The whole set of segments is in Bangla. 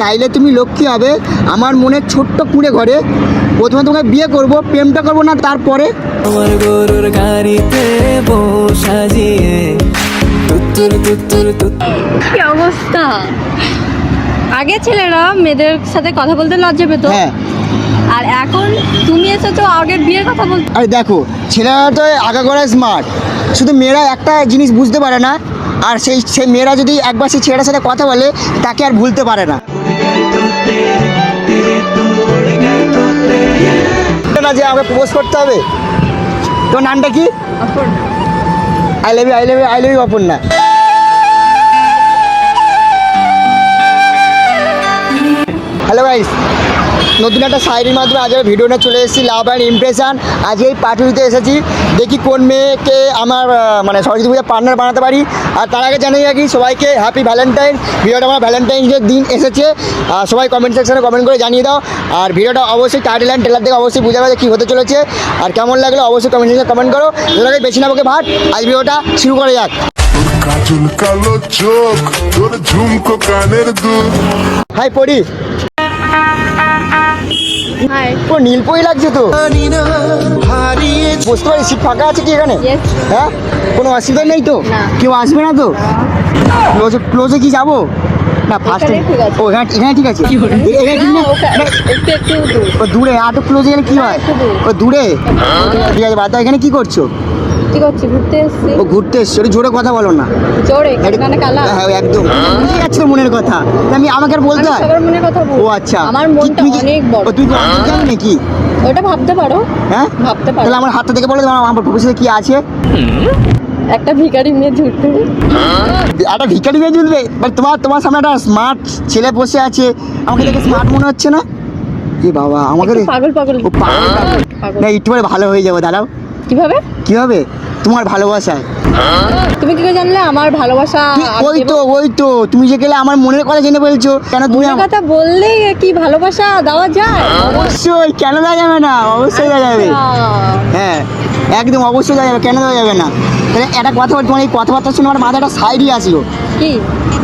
চাইলে তুমি লক্ষ্মী হবে। আমার মনে ছোট্ট কুঁড়ে ঘরে। প্রথমে তোমাকে বিয়ে করব প্রেমটা করব না তারপরে? আমার গরুর গাড়িতে সাজিয়ে। তুত্তুর তুত্তুর তুত্তুর। কি অবস্থা? আগে ছেলেরা মেয়েদের সাথে কথা বলতে লজ্জা পেত। হ্যাঁ। আর এখন তুমি এসেছ আগে বিয়ের কথা বলতে আরে দেখো ছেলেরা তো আগাগোড়া স্মার্ট শুধু মেয়েরা একটা জিনিস বুঝতে পারে না। আর সেই সেই মেয়েরা যদি একবার সেই ছেলেটার সাথে কথা বলে তাকে আর ভুলতে পারে না। না যে আমাকে প্রপোজ করতে হবে? তোর নামটা কি? I love you I love you I love you Aparna. Hello guys নতুন একটা সাইডের মাধ্যমে আজ আমি ভিডিওটা চলে এসেছি লাভ অ্যান্ড ইমপ্রেশন আজকে এই পার্টিতে এসেছি। দেখি কোন মেয়েকে আমার মানে সরস্বতী পূজার পার্টনার বানাতে পারি। আর তার আগে জানিয়ে রাখি সবাইকে হ্যাপি ভ্যালেন্টাইন ভিডিওটা আমার ভ্যালেন্টাইন্সের দিন এসেছে। আর সবাই কমেন্ট সেকশনে কমেন্ট করে জানিয়ে দাও। আর ভিডিওটা অবশ্যই টাইটেল অ্যান্ড টেলার থেকে অবশ্যই বোঝা যাবে কী হতে চলেছে। আর কেমন লাগল অবশ্যই কমেন্ট সেকশনে কমেন্ট করো। এটাকে বেশি না ভাট আজ ভিডিওটা শুরু করা যাক। কাজল কালো চোখ তোর ঝুমকো কানের দুল। হাই পড়ি হাই নীলপই লাগছে তো। বুঝতে পারি সিট ফাঁকা আছে কি এখানে? হ্যাঁ? কোনো অসুবিধা নেই তো? কেউ আসবে না তো? ক্লোজে ক্লোজে কি যাব? না ফার্স্ট। ও এখানে এখানে ঠিক আছে। দূর। আর ক্লোজে গেলে কি না, হয়? ও দূরে? ঠিক আছে বাদ এখানে কি করছ? কি করছি ঘুরতে এসছি? ও ঘুরতে এসছো একটু জোরে কথা বলো না। জোরে কানে কালা। হ্যাঁ একদম। বুঝে যাচ্ছে তো মনের কথা। আমি আমাকে আর বলতে হয়? সবার মনে কথা ও আচ্ছা। আমার মনটা অনেক বড়। তুই অনেক নাকি? ওটা ভাবতে পারো। হ্যাঁ? ভাবতে পারো। তাহলে আমার হাতটা দেখে বলো আমার ভবিষ্যতে কি আছে? একটা ভিখারি মেয়ে ঝুট্টু একটা ভিখারি মেয়ে জুটবে? বাট তোমার তোমার সামনে একটা স্মার্ট ছেলে বসে আছে। আমাকে দেখে স্মার্ট মনে হচ্ছে না? কি বাবা আমাকে পাগল পাগল। পাগল। না একটু ভালো হয়ে যাব দাঁড়াও। কীভাবে? কি হবে তোমার ভালোবাসায়। তুমি কি করে জানলে? আমার ভালোবাসা ওই তো ওই তো। তুমি যে গেলে আমার মনের কথা জেনে বলছো কেন তুমি কথা বললে কি ভালোবাসা দেওয়া যায়? অবশ্যই কেন দেওয়া যাবে না? অবশ্যই দেওয়া যাবে। হ্যাঁ একদম অবশ্যই দেওয়া যাবে। কেন দেওয়া যাবে না? তাহলে একটা কথা বল তোমার এই কথাবার্তা শুনে আমার মাথাটা সাইডই আসলো। কি?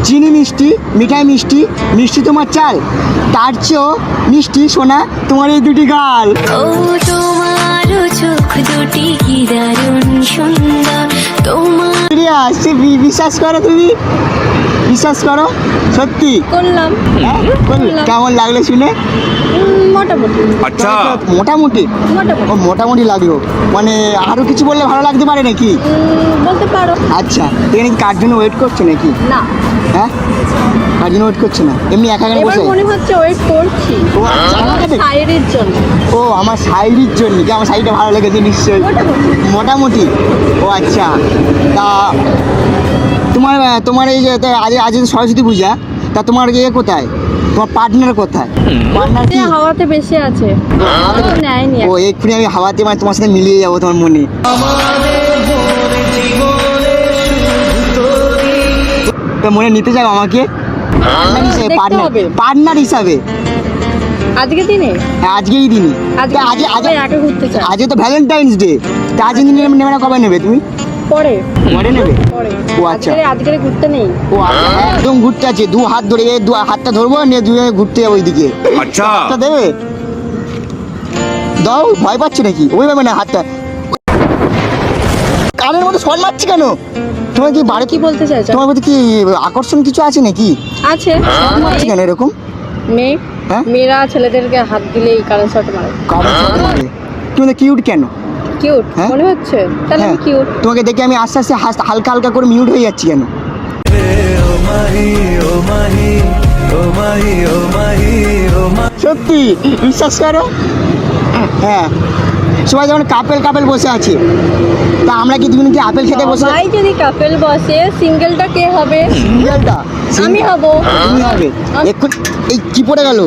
চিনি মিষ্টি মিঠাই মিষ্টি মিষ্টি তোমার চাল। তার চেয়েও মিষ্টি সোনা তোমার এই দুটি গাল। ও চোখ দুটি কি দারুণ সুন্দর? তোমার সিরিয়াস বিশ্বাস করো তুমি? বিশ্বাস করো? সত্যি? করলাম। হ্যাঁ? কেমন লাগল শুনে? মোটামুটি। মোটামুটি? মোটামুটি। ও মোটামুটি লাগল। মানে আরও কিছু বললে ভালো লাগতে পারে নাকি? বলতে পারো। আচ্ছা এখানে কার জন্য ওয়েট করছ নাকি? না। হ্যাঁ? জন্য ওয়েট করছ না। এমনি একা এখানে বসে। মনে হচ্ছে ওয়েট করছি। ও আচ্ছা, আমার জন্য। ও আমার শাড়ির জন্য। কি আমার শাড়িটা ভালো লেগেছে নিশ্চয়ই? মোটামুটি। ও আচ্ছা। তা তোমার তোমার এই যে আজ আজ সরস্বতী পূজা। তা তোমার ইয়ে কোথায়? তোমার পার্টনার কোথায়? পার্টনার কি? হাওয়াতে বেশি আছে। ও এক্ষুনি আমি হাওয়াতে মানে তোমার সাথে মিলিয়ে যাব তোমার মনে। তো মনে নিতে যাও আমাকে? পার্টনার হিসাবে আজকে দিনে? হ্যাঁ, আজকেই দিনই। আজকে তা আজকে আজ ঘুরতে চাই। আজকে তো ভ্যালেন্টাইন্স ডে তা আজকে দিন নেবে না কবে নেবে তুমি? পরে। পরে নেবে? ও আচ্ছা। আজকে আজকে ঘুরতে নেই। ও একদম ঘুরতে আছে। দু হাত ধরে দু হাতটা ধরবো নিয়ে দুজনে ঘুরতে যাব ওইদিকে। আচ্ছা। হাতটা দেবে? দাও ভয় পাচ্ছে নাকি? ওই ভাবে না হাতটা। কানের মধ্যে শট মারছে কেন? তোমার কি বাড়ি কি বলতে চাইছো? তোমার মধ্যে কি আকর্ষণ কিছু আছে নাকি? আছে। মারছে কেন এরকম? মেয়ে? হ্যাঁ? মেয়েরা ছেলেদেরকে হাত দিলেই কারেন্ট শট মারে। কারণ শট মারে? তুমি কিউট কেন? কিউট হ্যাঁ? মনে হচ্ছে। তাহলে হ্যাঁ। আমি কিউট তোমাকে দেখে আমি আস্তে আস্তে হালকা হালকা করে মিউট হয়ে যাচ্ছি কেন? ও মাহি ও মাহি ও মাহি ও মাহি ও মাহি সত্যি? বিশ্বাস করো? হ্যাঁ। সবাই যখন কাপেল কাপেল বসে আছে তা আমরা কি দুজন কি আপেল খেতে বসে সবাই যদি কাপেল বসে সিঙ্গেলটা কে হবে? সিঙ্গেলটা? আমি হব। তুমি হবে। এখন এই কি পড়ে গেল?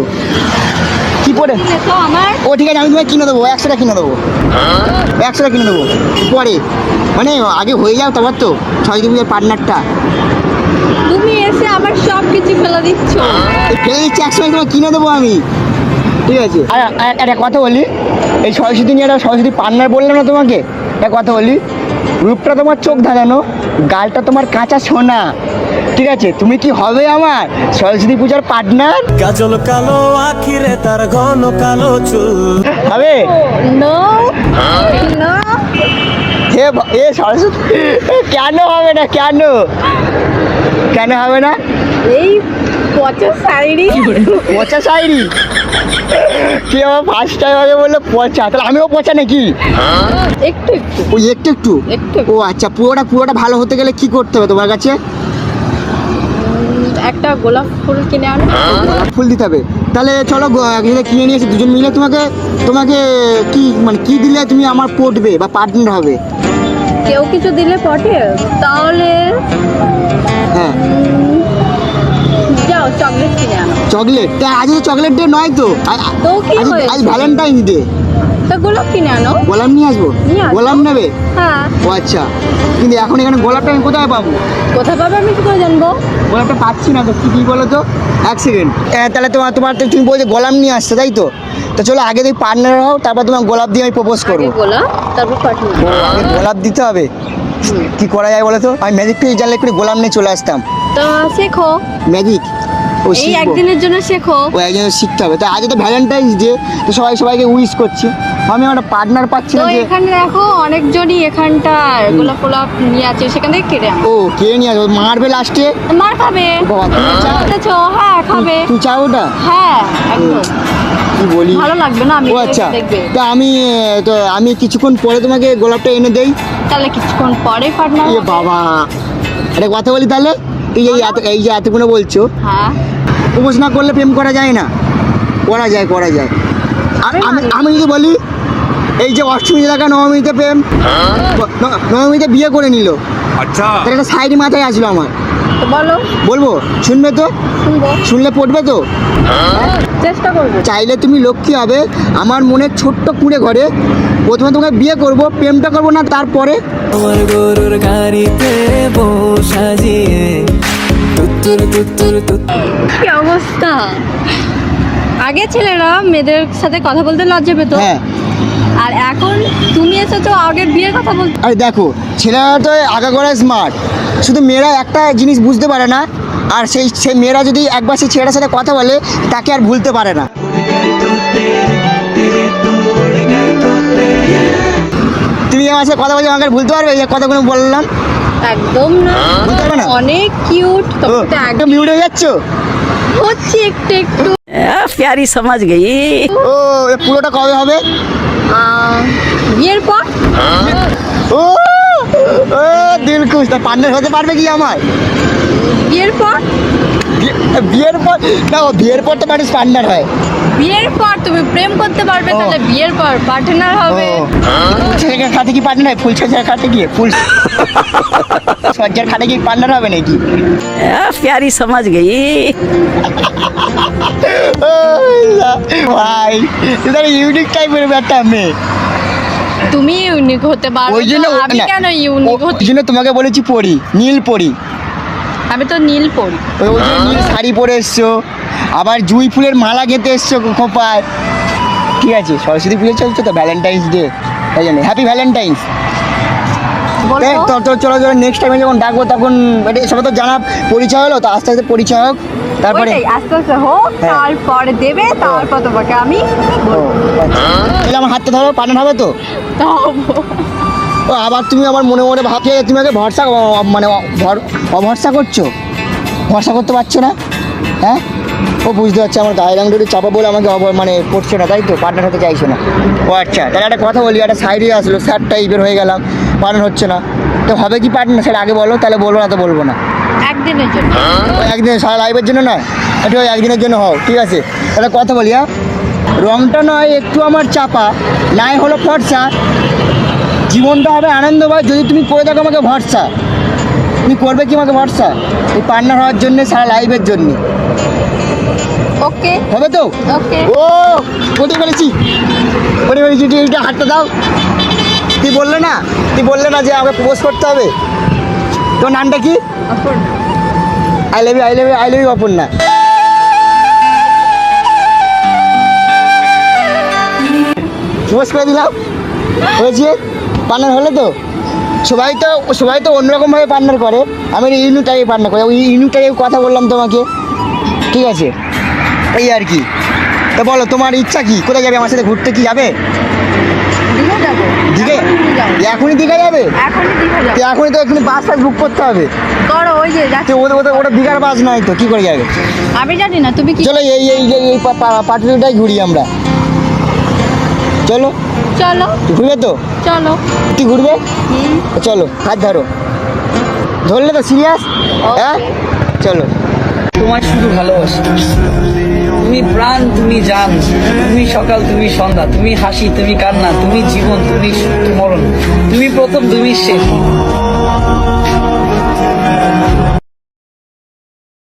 কি পড়ে? তো আমার। ও ঠিক আছে আমি তোমায় কিনে দেবো একশোটা কিনে দেবো। একশোটা কিনে দেবো। পরে। মানে আগে হয়ে যাও তারপর তো ছয় দিনের পার্টনারটা। তুমি এসে আমার সব কিছু ফেলে দিচ্ছ। এই ফেলে দিচ্ছি একশো তোমায় কিনে দেবো আমি। ঠিক আছে। আর আর একটা কথা বলি। এই সরস্বতী নিয়ে একটা সরস্বতী পার্টনার বললাম না তোমাকে? একটা কথা বলি রূপটা তোমার চোখ ধাঁধানো গালটা তোমার কাঁচা সোনা। ঠিক আছে তুমি কি হবে আমার সরস্বতী পূজার পার্টনার? কাজল কালো আখিরে তার ঘন কালো চুল। হবে? নো না হে এ সরস্বতী এ, কেন হবে না কেন? কেন হবে না? এই পচা শাড়ি। পচা শাড়ি? কি আমার ফার্স্ট টাইম আগে বলল পচা। তাহলে আমিও পচা নাকি? একটু একটু। ওই একটু একটু? ও আচ্ছা পুরোটা পুরোটা ভালো হতে গেলে কি করতে হবে তোমার কাছে? একটা গোলাপ ফুল কিনে আনো। গোলাপ ফুল দিতে হবে। তাহলে চলো কিনে নিয়ে এসে দুজন মিলে তোমাকে তোমাকে কি মানে কি দিলে তুমি আমার পটবে বা পার্টনার হবে? কেউ কিছু দিলে পটে? তাহলে চকলেট। তা আজ তো চকলেট ডে নয় তো। তো কি আজ ভ্যালেন্টাইন্স ডে তা গোলাপ কিনে আনো। গোলাপ নিয়ে আসব? গোলাপ নেবে? হ্যাঁ। ও আচ্ছা। কিন্তু এখন এখানে গোলাপটা আমি কোথায় পাবো? কোথায় পাবে আমি কি করে জানব। গোলাপটা পাচ্ছি না তো কি বলো তো এক সেকেন্ড তাহলে তোমার তোমার তো তুমি বলছো গোলাপ নিয়ে আসছে তাই তো? তো চলো আগে তুমি পার্টনার হও তারপর তোমার গোলাপ দিয়ে আমি প্রপোজ করব। গোলাপ তারপর পাঠিয়ে গোলাপ দিতে হবে। কি করা যায় বলো তো আমি ম্যাজিক পেয়ে জানলে একটু গোলাপ নিয়ে চলে আসতাম। তো শেখো। ম্যাজিক ও এই একদিনের জন্য শেখো। ও একজন শিখতে হবে। তো আজ তো ভ্যালেন্টাইন্স ডে তো সবাই সবাইকে উইশ করছে। আমি আমার পার্টনার পাচ্ছি না যে এখানে দেখো অনেকজনই এখানটার গোলাপ গোলাপ নিয়ে আছে সেখান থেকে কেটে আনো। ও কে নিয়ে আসব? মারবে লাস্টে মার খাবে। বাবা, তুমি চাও? হ্যাঁ খাবে। তুই চাও ওটা? হ্যাঁ একদম। কি বলি? ভালো লাগবে না আমি ও আচ্ছা। তা আমি তো আমি কিছুক্ষণ পরে তোমাকে গোলাপটা এনে দেই। তাহলে কিছুক্ষণ পরে পার্টনার বাবা। একটা কথা বলি তাহলে? তুই এই এত এই যে এতক্ষণ বলছো। হ্যাঁ। উপোস না করলে প্রেম করা যায় না। করা যায় করা যায়। আমি আমি যদি বলি এই যে অষ্টমী এলাকা নবমীতে প্রেম নবমীতে বিয়ে করে নিল। আচ্ছা। একটা সাইডি মাথায় আসলো আমার। বলো। বলব? শুনবে তো? শুনলে পড়বে তো? চাইলে তুমি লক্ষ্মী হবে। আমার মনে ছোট্ট কুড়ে ঘরে প্রথমে তোমাকে বিয়ে করব প্রেমটা করব না তারপরে আমার গরুর গাড়িতে বউ সাজিয়ে কি অবস্থা? আগে ছেলেরা মেয়েদের সাথে কথা বলতে লজ্জা পেত। হ্যাঁ। আর এখন তুমি এসেছ আগে বিয়ের কথা বলতে আরে দেখো ছেলেরা তো আগা করা স্মার্ট শুধু মেয়েরা একটা জিনিস বুঝতে পারে না আর সেই সেই মেয়েরা যদি একবার সেই ছেলেটার সাথে কথা বলে তাকে আর ভুলতে পারে না। তুমি আমার সাথে কথা বলছো আমাকে ভুলতে পারবে? এই কথাগুলো বললাম। একদম না। হ্যাঁ? অনেক কিউট একদম মিউট হয়ে যাচ্ছ হচ্ছে একটু একটু। প্যারি সমাজ গেই ও পুরোটা কবে হবে? বিয়ের পর? ও ও দিল খুশ। তা পার্টনার হতে পারবে কি আমার বিয়ের পর? বিয়ের পর? না বিয়ের পর তো মানুষ পান্ডার হয়। বিয়ের পর তুমি প্রেম করতে পারবে তাহলে বিয়ের পর পার্টনার হবে। ফুল খাতে কি পার্টনার হয় ফুল ছেলেকে খাতে গিয়ে ফুল সজ্জার খাতে কি পার্টনার হবে নাকি? প্যারি সমাজ গেই। ভাই এটা ইউনিক টাইপের একটা মেয়ে। তুমি ইউনিক হতে পারো ওই জন্য আমি কেন ইউনিক ওই জন্য তোমাকে বলেছি পড়ি নীল পড়ি আমি তো নীল পরি। ওই ওই জন্য নীল শাড়ি পরে এসছো আবার জুই ফুলের মালা খেতে এসছো খোপায়। ঠিক আছে সরস্বতী পুজো চলছে তো ভ্যালেন্টাইন্স ডে তাই জন্য। হ্যাপি ভ্যালেন্টাইন্স তো তো চলো চলো নেক্সট টাইমে যখন ডাকবো তখন এটা সবাই তো জানা পরিচয় হলো তো আস্তে আস্তে পরিচয় হোক। তারপরে ওইটাই আস্তে আস্তে হোক হ্যাঁ। তারপরে দেবে তারপর তোমাকে আমি ও, আচ্ছা। আমার হাতটা ধরো পাঠানো হবে তো? আবার তুমি আমার মনে মনে ভাবছ যে তুমি আগে ভরসা মানে অভরসা করছ? ভরসা করতে পারছ না? হ্যাঁ? ও বুঝতে পারছে আমার গায়ে রাংডুরি চাপা বলে আমাকে অব- মানে পড়ছে না তাই তো? পার্টনার হতে চাইছো না। ও আচ্ছা তাহলে একটা কথা বলি একটা সাইডে আসলো স্যার টাইপের হয়ে গেলাম পার্টনার হচ্ছে না। তো হবে কি পার্টনার? সেটা আগে বলো তাহলে বলব না তো বলব না। একদিনের জন্য। একদিন সারা লাইভের জন্য নয় একটু একদিনের জন্য হও ঠিক আছে? তাহলে কথা বলি হ্যাঁ? রংটা নয় একটু আমার চাপা নাই হলো ফর্সা। জীবনটা হবে আনন্দময়। যদি তুমি করে থাকো আমাকে ভরসা। তুমি করবে কি আমাকে ভরসা? এই পার্টনার হওয়ার জন্য সারা লাইভের জন্য। ওকে। হবে তো? ওকে। ও ফেলেছি কোথায় ফেলেছি তুই এইটা হাতটা দাও। তুই বললে না তুই বললে না যে আমাকে প্রপোজ করতে হবে। তোর নামটা কি? I love you I love you I love you Aparna. Propose করে দিলাম। হয়েছে পার্টনার হলে তো সবাই তো সবাই তো অন্যরকমভাবে পার্টনার করে। আমি ইউনিক টাইপে পার্টনার করি। ওই ইউনিক টাইপের কথা বললাম তোমাকে। ঠিক আছে? এই আর কি। তা বলো তোমার ইচ্ছা কি? কোথায় যাবে? আমার সাথে ঘুরতে কি যাবে? দীঘা এখনই। দীঘা যাবে। এখনই তো এখনই তো এখনই বাস বুক করতে হবে। ওটা দীঘার বাস নয় তো কি করে যাবে? আমি জানি না তুমি চলো এই এই এই পাটুরিটাই ঘুরি আমরা। চলো। চলো। ঘুরবে তো? চলো। কি ঘুরবে? চলো হাত ধরো। ধরলে তো সিরিয়াস? হ্যাঁ? চলো। তোমায় শুধু ভালোবাসি। তুমি প্রাণ তুমি জান তুমি সকাল তুমি সন্ধ্যা তুমি হাসি তুমি কান্না তুমি জীবন তুমি মরণ তুমি প্রথম তুমি শেষ।